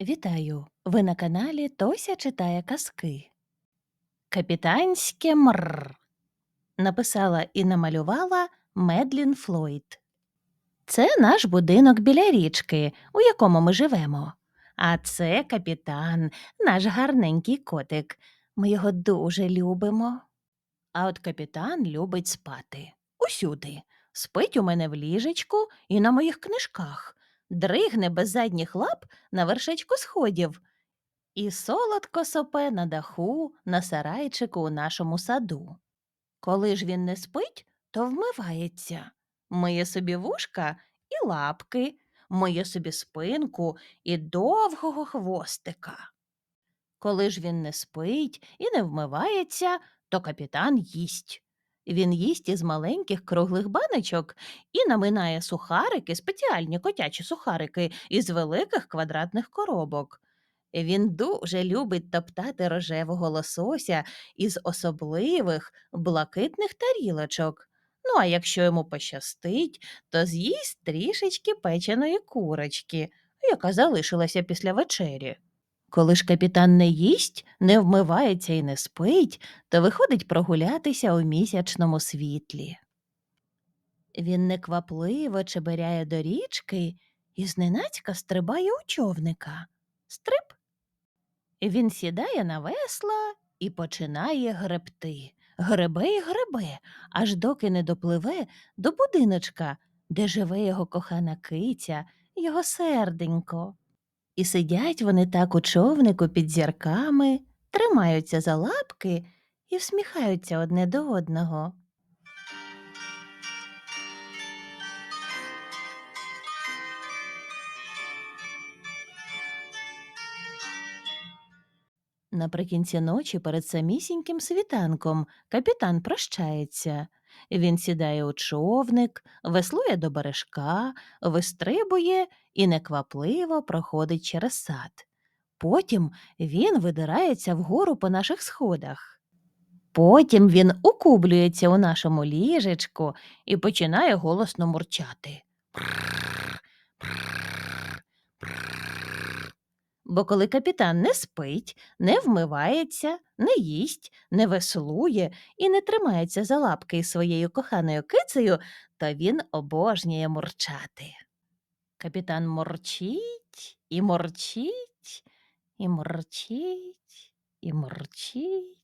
Вітаю! Ви на каналі Тося читає казки. Капітанське мр написала і намалювала Медлін Флойд. Це наш будинок біля річки, у якому ми живемо. А це капітан, наш гарненький котик. Ми його дуже любимо. А от капітан любить спати. Усюди. Спить у мене в ліжечку і на моїх книжках, дригне без задніх лап на вершечку сходів і солодко сопе на даху на сарайчику у нашому саду. Коли ж він не спить, то вмивається, миє собі вушка і лапки, миє собі спинку і довгого хвостика. Коли ж він не спить і не вмивається, то капітан їсть. Він їсть із маленьких круглих баночок і наминає сухарики, спеціальні котячі сухарики із великих квадратних коробок. Він дуже любить топтати рожевого лосося із особливих блакитних тарілочок. Ну, а якщо йому пощастить, то з'їсть трішечки печеної курочки, яка залишилася після вечері. Коли ж капітан не їсть, не вмивається і не спить, то виходить прогулятися у місячному світлі. Він неквапливо чеберяє до річки і зненацька стрибає у човника. Стрип. Він сідає на весла і починає гребти. Гребе і гребе, аж доки не допливе до будиночка, де живе його кохана киця, його серденько. І сидять вони так у човнику під зірками, тримаються за лапки і всміхаються одне до одного. Наприкінці ночі перед самісіньким світанком капітан прощається. Він сідає у човник, веслує до бережка, вистрибує і неквапливо проходить через сад. Потім він видирається вгору по наших сходах. Потім він укублюється у нашому ліжечку і починає голосно мурчати. Бо коли капітан не спить, не вмивається, не їсть, не веслує і не тримається за лапки своєю коханою кицею, то він обожнює мурчати. Капітан морчить і морчить, і морчить, і морчить.